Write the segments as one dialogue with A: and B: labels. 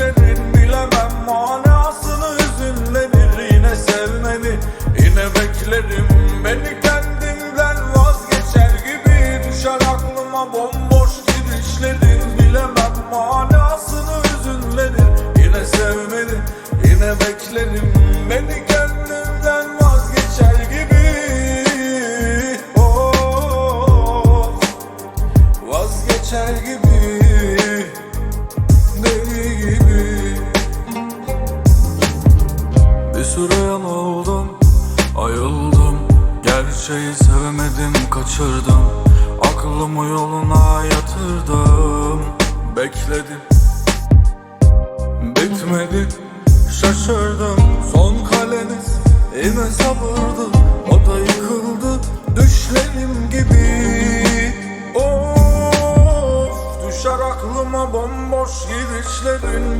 A: Gidişlerin Bilemem. Manasını hüzünlenir Yine sevmeni. Yine beklerim Beni kendimden vazgeçer gibi. Düşer aklıma bomboş gidişlerin Bilemem. Manasını hüzünlenir Yine sevmeni. Yine beklerim Beni kendimden vazgeçer gibi. Oh, Vazgeçer gibi Bir süre yanıldım Ayıldım. Gerçeği sevemedim kaçırdım. Aklımı yoluna yatırdım. Bekledim. Bitmedi. Şaşırdım. Son kaleniz Yine sabırdı. O da yıkıldı. Düşlerim gibi. Of Düşer aklıma bomboş gidişlerin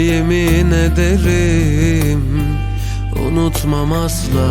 B: Yemin ederim. Unutmam asla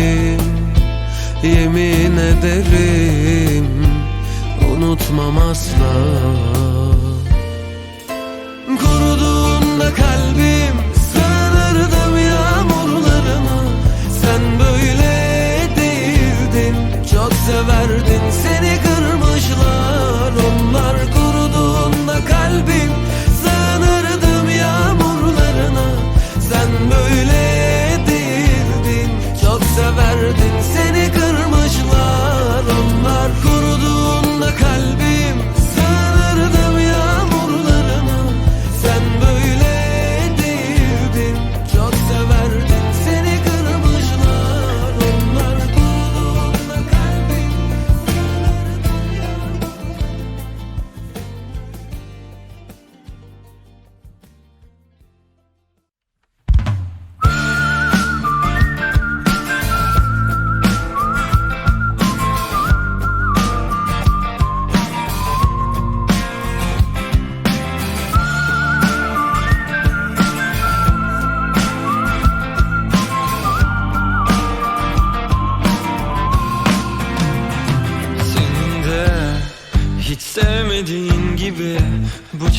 B: Yemin ederim unutmam asla. Kuruduğunda kalbim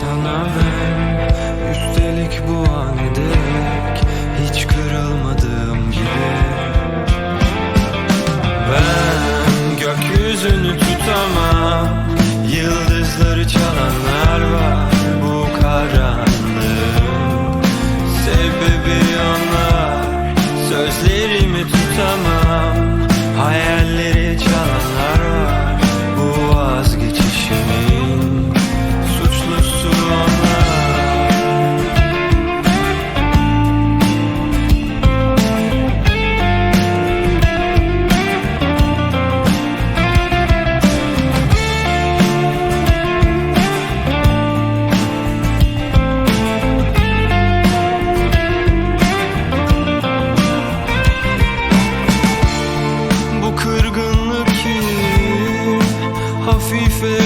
C: sana ver. Üstelik bu an ederek hiç kırılma.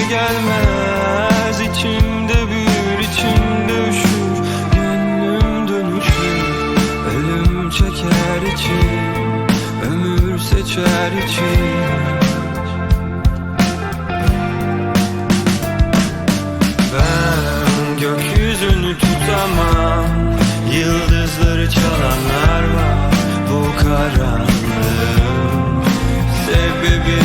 C: gelmez. İçimde büyür içimde üşür Gönlüm dönüşür. Ölüm çeker içim Ömür seçer içim Ben gökyüzünü tutamam. Yıldızları çalanlar var. Bu karanlığın Sebebi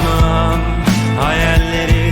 B: uyanmam Hayallerim